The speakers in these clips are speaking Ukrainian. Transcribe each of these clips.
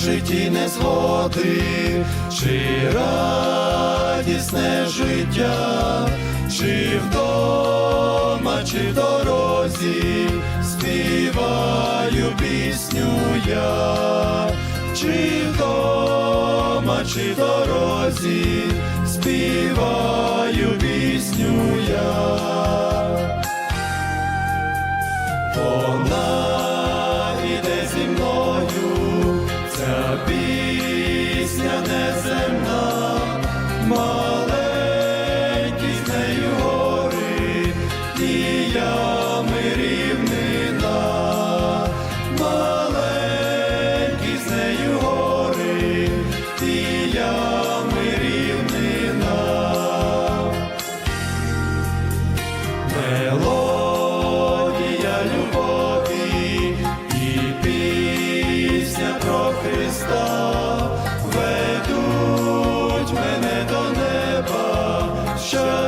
житті не згоди, чи радісне життя, чи вдома, чи в дорозі, співаю пісню я, чи вдома, чи в дорозі, співаю пісню я.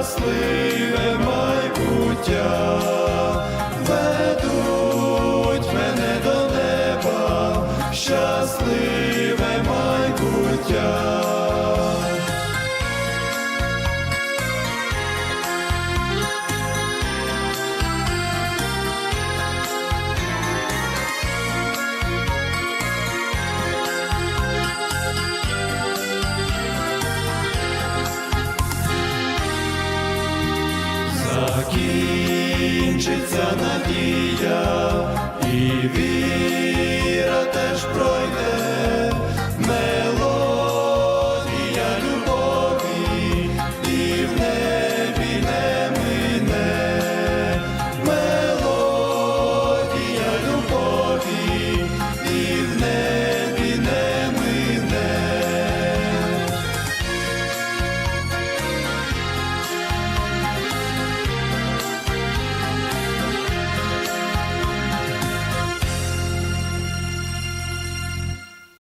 Щасливе майбуття, ведуть мене до неба, щасливе майбуття. Закінчиться надія, і віра.